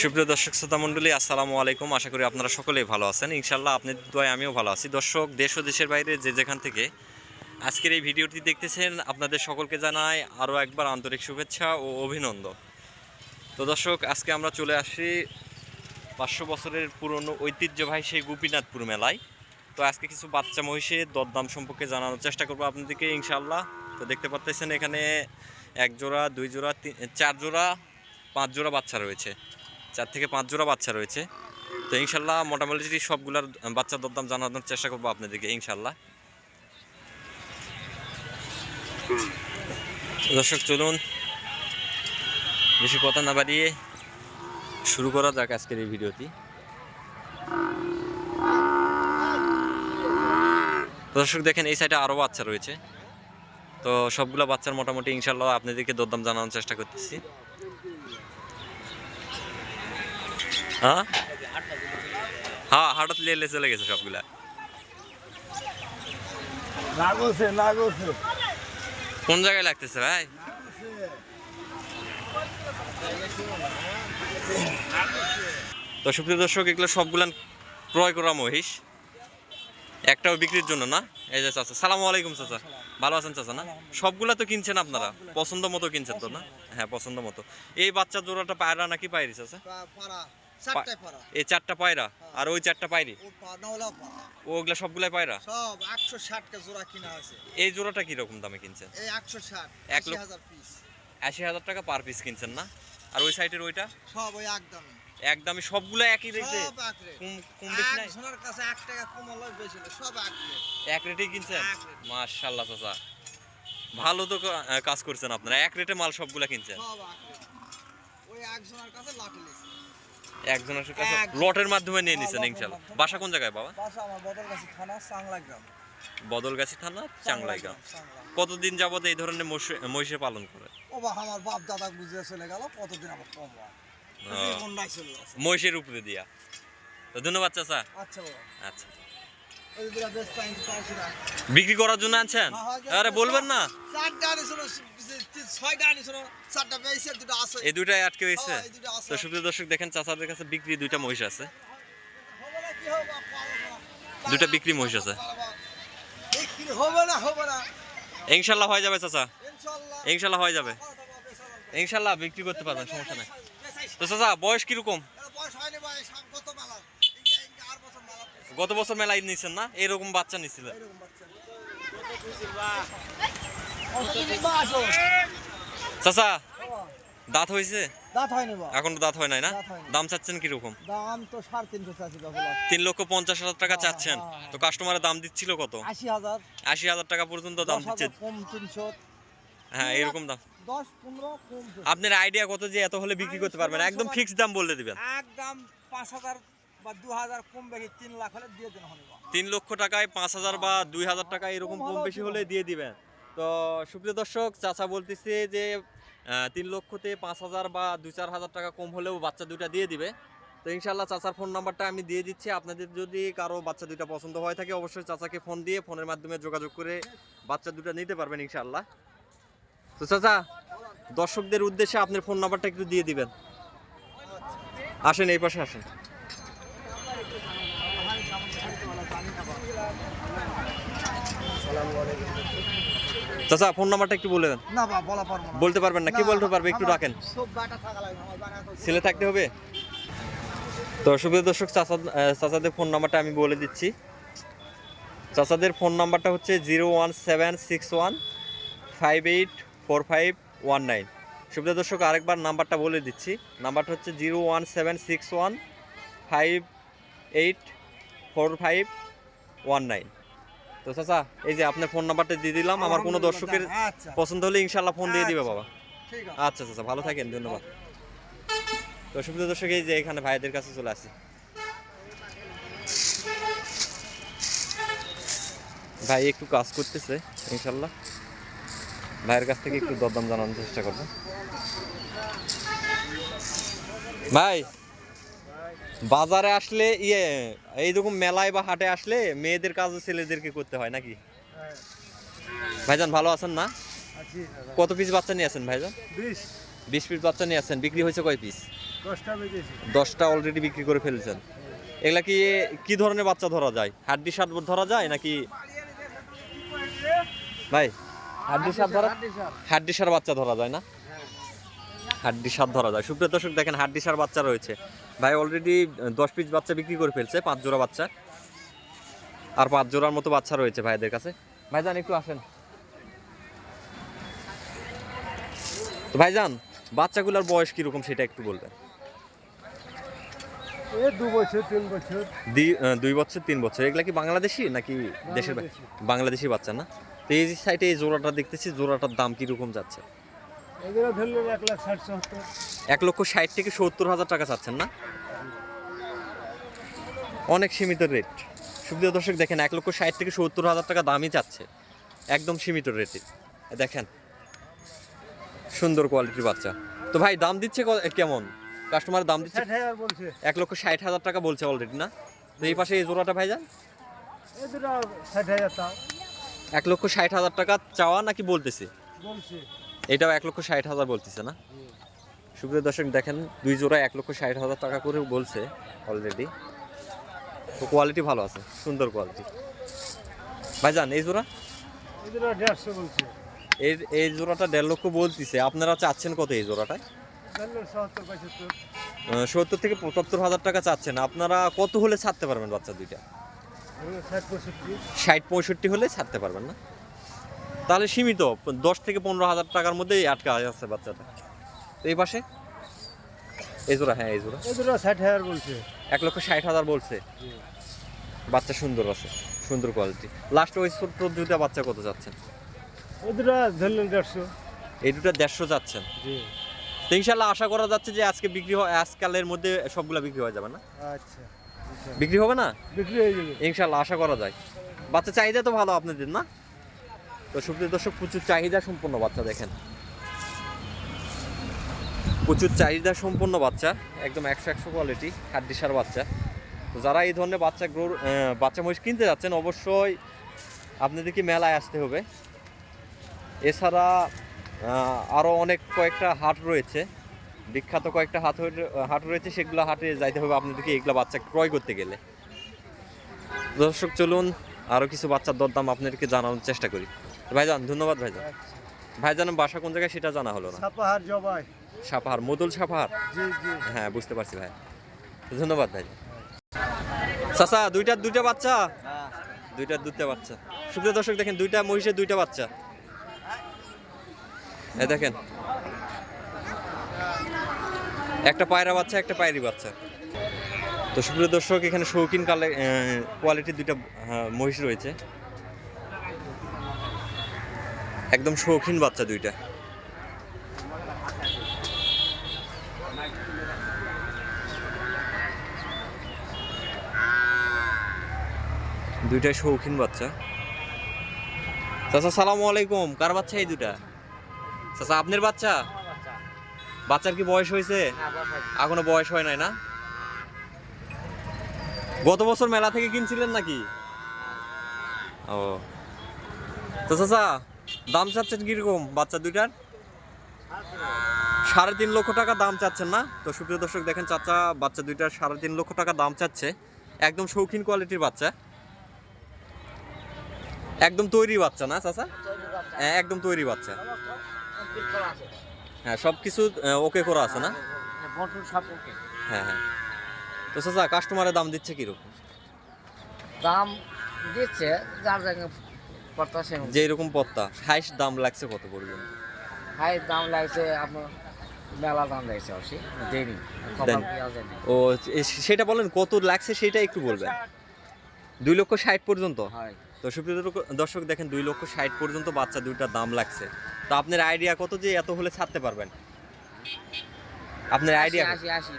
সুপ্রিয় দর্শক শ্রোতা মণ্ডলী, আসসালামু আলাইকুম। আশা করি আপনারা সকলেই ভালো আছেন। ইনশাল্লাহ আপনাদের দোয়ায় আমিও ভালো আছি। দর্শক, দেশ ও দেশের বাইরে যে যেখান থেকে আজকের এই ভিডিওটি দেখতেছেন, আপনাদের সকলকে জানাই আরও একবার আন্তরিক শুভেচ্ছা ও অভিনন্দন। তো দর্শক, আজকে আমরা চলে আসি পাঁচশো বছরের পুরনো ঐতিহ্যবাহী সেই গোপীনাথপুর মেলায়। তো আজকে কিছু বাচ্চা মহিষের দরদাম সম্পর্কে জানানোর চেষ্টা করব আপনাদেরকে ইনশাল্লাহ তো দেখতে পাচ্ছেন এখানে এক জোড়া দুই জোড়া চার জোড়া পাঁচ জোড়া বাচ্চা রয়েছে। চার থেকে পাঁচ জোড়া বাচ্চা রয়েছে। তো ইনশাল্লাহ মোটামুটি সবগুলার বাচ্চার দরদাম জানানোর চেষ্টা করব আপনাদেরকে, ইনশাল্লাহ। দর্শক, চলুন বেশি কথা না বাড়িয়ে শুরু করা যাক আজকের এই ভিডিওটি। দর্শক, দেখেন এই সাইডে আরও বাচ্চা রয়েছে। তো সবগুলো বাচ্চার মোটামুটি ইনশাল্লাহ আপনাদেরকে দরদাম জানানোর চেষ্টা করতেছি। হ্যাঁ? হ্যাঁ হঠাৎ লেলে চলে গেছে সবগুলা। কোন জায়গায় লাগতেছে ভাই? তো সুপ্রিয় দর্শক এগুলো সবগুলান ক্রয় করা মহিষ। একটাও বিক্রির জন্য না? এই যে চাচা সালাম আলাইকুম চাচা। ভালো আছেন চাচা না? সবগুলা তো কিনছেন আপনারা? পছন্দ মতো কিনছেন তো না? হ্যাঁ পছন্দ মতো। এই বাচ্চা জোড়াটা পায়রা নাকি পায়রি চাচা? এই চারটা পায়রা? আর ওই চারটা পায়রি ওগুলা সবগুলাই পায়রা? সব একশো ষাট জোড়া কিনা আছে। এই জোড়াটা কীরকম দামে কিনছেন? এই একশো ষাট এক আশি লক্ষ- হাজার আশি হাজার টাকা পার পিস কিনছেন না? আর ওই সাইডের ওইটা? সব ওই একদমই। একদমই সবগুলো একই রেটে এক কম কম বেশি নাই? একজনের কাছে এক টাকা কম হলো বেশি না সব এক রেট এক রেটেই কিনছেন? এক rate। মাশাল্লাহ চাচা। ভালো তো কাজ করছেন আপনারা। এক রেটে মাল সবগুলা কিনছেন। সব এক রেট ওই একজনের কাছে লাঠি লেছে একজনের কাছে লটের মাধ্যমে নিয়ে নিছেন ইনশাআল্লাহ বাসা কোন জায়গায় বাবা? বাসা আমার বদলগাছি থানা চাংলা গ্রাম বদলগাছি থানা চাংলাই গ্রাম কতদিন যাবত এই ধরনের মহিষ- পালন করে? ও বা আমার বাপ দাদা বুঝে চলে গেল কতদিন কম হয়। মহিষের উপরে দিয়া। তো ধন্যবাদ চাচা। আচ্ছা আচ্ছা। বিক্রি করার জন্য আনছেন? আরে বলবেন না। এই দুটাই আটকে হয়েছে। হ্যাঁ, তো সুপ্রিয় দর্শক দেখেন চাচাদের কাছে বিক্রি দুইটা মহিষ আছে। দুটা বিক্রি মহিষ আছে। ইনশাল্লাহ হয়ে যাবে চাচা। ইনশাল্লাহ হয়ে যাবে। ইনশাল্লাহ বিক্রি করতে পারবেন সমস্যা নাই। তো চাচা বয়স কীরকম বয়স হয়নি ভাই সাত- কত মেলা এইটা এইটা আর বছর মেলা করছে। গত বছর মেলায় নিচ্ছেন না? এরকম বাচ্চা আসো? চাচা দাঁত হয়েছে? দাঁত হয়নি বা এখনও দাঁত হয় নাই না? দাম চাচ্ছেন কীরকম? দাম তো সাড়ে তিনশো চাচ্ছি তিন লক্ষ পঞ্চাশ হাজার টাকা হ্যাঁ, চাচ্ছেন। হ্যাঁ, তো কাস্টমারের দাম দিচ্ছিল কত? আশি হাজার। আশি হাজার টাকা পর্যন্ত দাম দশ দিচ্ছে কম তিনশো। হ্যাঁ এরকম দাম। তো। আপনার আইডিয়া কত যে এত হলে বিক্রি করতে পারবেন? একদম ফিক্সড দাম বলে দিবেন। একদম পাঁচ হাজার দু তিন লক্ষ টাকায় পাঁচ হাজার বা দুই হাজার টাকা এরকম কম বেশি হলে দিয়ে দিবেন। তো সুপ্রিয় দর্শক, চাচা বলতেছে যে তিন লক্ষতে পাঁচ হাজার বা দুই চার হাজার টাকা কম হলেও বাচ্চা দুইটা দিয়ে দিবে। তো ইনশাল্লাহ চাচার ফোন নাম্বারটা আমি দিয়ে দিচ্ছি। আপনাদের যদি কারও বাচ্চা দুইটা পছন্দ হয়ে থাকে, অবশ্যই চাচাকে ফোন দিয়ে ফোনের মাধ্যমে যোগাযোগ করে বাচ্চা দুটো নিতে পারবেন ইনশাল্লাহ তো চাচা, দর্শকদের উদ্দেশ্যে আপনার ফোন নাম্বারটা একটু দিয়ে দিবেন। আসেন, এই পাশে আসেন। চাচা ফোন নাম্বারটা একটু বলে দেন। না বলা পারব না। বলতে পারবেন না কি বলতে পারবে একটু রাখেন ছেলে থাকতে হবে? তো সুপ্রিয় দর্শক চাচা চাচাদের ফোন নাম্বারটা আমি বলে দিচ্ছি। চাচাদের ফোন নাম্বারটা হচ্ছে zero one seven six one five eight four five one nine. সুপ্রিয় দর্শক আরেকবার নাম্বারটা বলে দিচ্ছি। নাম্বারটা হচ্ছে zero one seven six one five eight four five one nine. তো চাচা এই যে আপনার ফোন নাম্বারটা দিয়ে দিলাম আমার কোনো দর্শকের আচ্ছা। পছন্দ হলে ইনশাল্লাহ ফোন দিয়ে দিবে বাবা। আচ্ছা চাচা ভালো থাকেন ধন্যবাদ। তো সুপ্রিয় দর্শক এই যে এখানে ভাইদের কাছে চলে আসি। ভাই একটু কাজ করতেছে ইনশাল্লাহ ভাইয়ের কাছ থেকে একটু দরদাম জানানোর চেষ্টা করব। ভাই বাজারে আসলে ইয়ে এইরকম মেলায় বা হাটে আসলে মেয়েদের কাজও ছেলেদেরকে করতে হয় নাকি? ভাইজান ভালো আছেন না? কত পিস বাচ্চা নিয়ে আছেন ভাইজান? বিশ। পিস বাচ্চা নিয়ে আসছেন বিক্রি হয়েছে কয় পিস দশটা দশটা অলরেডি বিক্রি করে ফেলেছেন। এগুলা কি কি ধরনের বাচ্চা ধরা যায়? হাড্ডি সার ধরা যায় নাকি? ভাই হাড্ডি সার ধরা হাড্ডি সার বাচ্চা ধরা যায় না? হাড্ডি সার ধরা যায়। সুপ্রিয় দর্শক দেখেন হাড্ডি সার বাচ্চা রয়েছে। ভাই অলরেডি দশ পিস বাচ্চা বিক্রি করে ফেলছে পাঁচ জোড়া বাচ্চা। আর পাঁচ জোড়ার মতো বাচ্চা রয়েছে ভাইদের কাছে। ভাইজান একটু আসেন। তো ভাইজান বাচ্চাগুলোর বয়স কীরকম সেটা একটু বলবেন? দুই বছর তিন বছর। এগুলা কি বাংলাদেশি নাকি দেশের। বাংলাদেশি। বাচ্চা না? তো এই সাইডে এই জোড়াটা দেখতেছি জোড়াটার দাম কীরকম যাচ্ছে? এগুলো ধরলেন এক লাখ ষাট সত্তর। এক লক্ষ ষাট থেকে সত্তর হাজার টাকা চাচ্ছেন না? অনেক সীমিত রেট সুপ্রিয় দর্শক দেখেন এক লক্ষ ষাট থেকে সত্তর হাজার টাকা দামই চাচ্ছে। একদম সীমিত রেটে দেখেন সুন্দর কোয়ালিটির বাচ্চা। তো ভাই দাম দিচ্ছে কেমন? কাস্টমার দাম দিচ্ছে এক লক্ষ ষাট হাজার টাকা বলছে অলরেডি না? তো এই পাশে এই জোড়াটা ভাই যান এক লক্ষ ষাট হাজার টাকা চাওয়া নাকি বলতেছে? বলছে। এটাও এক লক্ষ ষাট হাজার বলতেছে না? সুপ্রিয় দর্শক দেখেন দুই জোড়া এক লক্ষ ষাট হাজার টাকা করে বলছে অলরেডি তো কোয়ালিটি ভালো আছে সুন্দর কোয়ালিটি ভাই ভাইজান এই জোড়া? এই এই জোড়াটা দেড় লক্ষ বলতেছে। আপনারা চাচ্ছেন কত এই জোড়াটায়? সত্তর থেকে পঁচাত্তর হাজার টাকা চাচ্ছেন। আপনারা কত হলে ছাড়তে পারবেন বাচ্চা দুইটা? ষাট পঁয়ষট্টি হলে ছাড়তে পারবেন না? তাহলে সীমিত দশ থেকে পনেরো হাজার টাকার মধ্যেই আটকা আছে বাচ্চাটা। এই পাশে? এই জোড়া হ্যাঁ এই জোড়া। ষাট হাজার বলছে। এক লক্ষ ষাট হাজার বলছে। বাচ্চা সুন্দর আছে সুন্দর কোয়ালিটি লাস্ট ওই ছোট্ট দুটা বাচ্চা কত যাচ্ছেন? এ দুটো ধরলেন দেড়শো। এই দুটো দেড়শো যাচ্ছেন? জি। তো ইনশাল্লাহ আশা করা যাচ্ছে যে আজকে বিক্রি হয় আজকালের মধ্যে সবগুলা বিক্রি হয়ে যাবে না? আচ্ছা। আচ্ছা। বিক্রি হবে না? বিক্রি হয়ে যাবে। ইনশাল্লাহ আশা করা যায়। বাচ্চা চাহিদা তো ভালো আপনাদের না? তো সুপ্রিয় দর্শক, প্রচুর চাহিদা সম্পন্ন বাচ্চা দেখেন। প্রচুর চাহিদা সম্পন্ন বাচ্চা, একদম একশো একশো কোয়ালিটি হাড্ডিসার বাচ্চা। তো যারা এই ধরনের বাচ্চা গ্রোর বাচ্চা মহিষ কিনতে যাচ্ছেন, অবশ্যই আপনাদেরকে মেলায় আসতে হবে। এছাড়া আরও অনেক কয়েকটা হাট রয়েছে। বিখ্যাত কয়েকটা হাট হাট রয়েছে, সেগুলো হাটে যাইতে হবে আপনাদেরকে, এগুলো বাচ্চা ক্রয় করতে গেলে। দর্শক, চলুন আরও কিছু বাচ্চার দরদাম আপনাদেরকে জানানোর চেষ্টা করি। ভাইজান ধন্যবাদ ভাইজান। ভাইজানের বাসা কোন জায়গায় সেটা জানা হলো না? সাপাহার জবাই। সাপাহার মদুল সাপাহার? জি জি। হ্যাঁ বুঝতে পারছি ভাই। ধন্যবাদ ভাই চাচা দুইটার দুইটা বাচ্চা? দুইটার দুইটা বাচ্চা। সুপ্রিয় দর্শক দেখেন দুইটা মহিষের দুইটা বাচ্চা। এ দেখেন। একটা পায়রা বাচ্চা একটা পায়রি বাচ্চা। তো সুপ্রিয় দর্শক এখানে শৌখিন কালে কোয়ালিটির দুইটা মহিষ রয়েছে। একদম শৌখিন বাচ্চা দুইটা। দুইটাই শৌখিন বাচ্চা। চাচা, সালামু আলাইকুম। কার বাচ্চা এই দুটা চাচা, আপনার বাচ্চা? বাচ্চার কি বয়স হয়েছে? এখনও বয়স হয় নাই না? গত বছর মেলা থেকে কিনছিলেন নাকি? ও। তো চাচা দাম চাচ্ছেন কীরকম? বাচ্চা দুইটার? সাড়ে তিন লক্ষ টাকা দাম চাচ্ছেন না? তো সুপ্রিয় দর্শক, দেখেন চাচা, বাচ্চা দুইটার সাড়ে তিন লক্ষ টাকা দাম চাচ্ছে। একদম শৌখিন কোয়ালিটির বাচ্চা। একদম তৈরি বাচ্চা না চাচা? হ্যাঁ একদম তৈরি বাচ্চা। হ্যাঁ সব কিছু ওকে করা আছে না? হ্যাঁ হ্যাঁ। তো চাচা কাস্টমারের দাম দিচ্ছে কীরকম? দাম দিচ্ছে, যার জায়গায় প্রত্যাশা যে এরকম পত্তা হাইস্ট দাম লাগছে কত পর্যন্ত? হাই দাম লাগছে আপনার মেলা দাম লাগছে অবশ্যই দেন। ও সেটা বলেন কত লাগছে সেটা একটু বলবেন। দুই লক্ষ ষাট পর্যন্ত? হয়। দর্শক- দর্শক দেখেন দুই লক্ষ ষাট পর্যন্ত বাচ্চা দুইটার দাম লাগছে। তো আপনার আইডিয়া কত যে এত হলে ছাড়তে পারবেন? আপনার আইডিয়া আশি আশি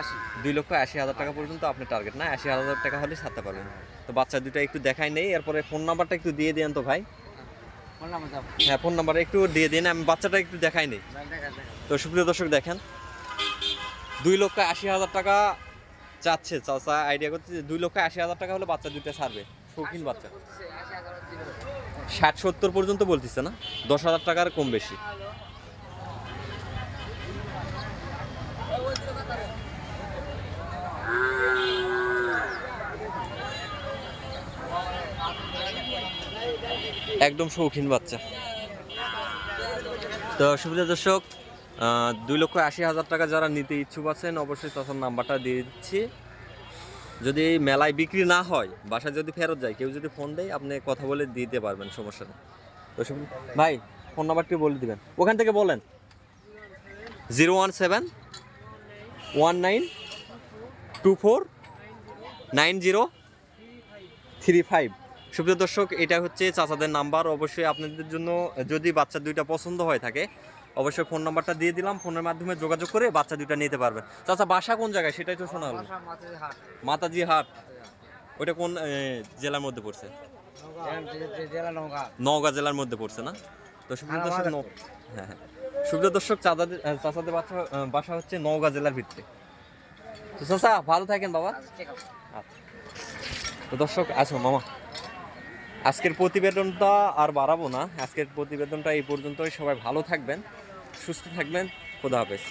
আশি দুই লক্ষ আশি হাজার টাকা পর্যন্ত আপনার টার্গেট না? আশি হাজার টাকা হলে ছাড়তে পারবেন। তো বাচ্চা দুটো একটু দেখাই নেই এরপরে ফোন নাম্বারটা একটু দিয়ে দেন তো ভাই। হ্যাঁ ফোন নাম্বার একটু দিয়ে দিন আমি বাচ্চাটা একটু দেখাই নেই। তো সুপ্রিয় দর্শক দেখেন দুই লক্ষ আশি হাজার টাকা চাচ্ছে চাচা আইডিয়া করছে যে দুই লক্ষ আশি হাজার টাকা হলে বাচ্চা দুইটা ছাড়বে শৌখিন বাচ্চা। ষাট সত্তর পর্যন্ত বলতেছে না? দশ হাজার টাকার কম বেশি। একদম শৌখিন বাচ্চা। তো সুবিধা দর্শক দুই লক্ষ আশি হাজার টাকা যারা নিতে ইচ্ছুক আছেন, অবশ্যই চাচার নাম্বারটা দিয়ে দিচ্ছি। যদি মেলায় বিক্রি না হয়, বাসায় যদি ফেরত যায়, কেউ যদি ফোন দেয়, আপনি কথা বলে দিতে পারবেন, সমস্যা নেই। তো ভাই ফোন নাম্বারটি বলে দিবেন। ওখান থেকে বলেন। Zero one seven one nine two four nine zero three five. সুপ্রিয় দর্শক এটা হচ্ছে চাচাদের নাম্বার। অবশ্যই আপনাদের জন্য যদি বাচ্চা দুইটা পছন্দ হয়ে থাকে অবশ্যই ফোন নাম্বারটা দিয়ে দিলাম। ফোনের মাধ্যমে যোগাযোগ করে বাচ্চা দুইটা নিতে পারবেন চাচা বাসা কোন জায়গায়? সেটাই তো শোনা হলো। মাতাজি হাট। ওইটা কোন জেলার মধ্যে পড়ছে? নওগাঁ জেলার মধ্যে পড়ছে না? তো সুপ্রিয় দর্শক হ্যাঁ হ্যাঁ। সুপ্রিয় দর্শক চাচাদের চাচাদের বাচ্চা বাসা হচ্ছে নওগাঁ জেলার ভিতরে তো চাচা ভালো থাকেন বাবা। আচ্ছা, তো দর্শক আসো মামা। আজকের প্রতিবেদনটা আর বাড়াবো না। আজকের প্রতিবেদনটা এই পর্যন্তই। সবাই ভালো থাকবেন, সুস্থ থাকবেন। খোদা হাফেজ।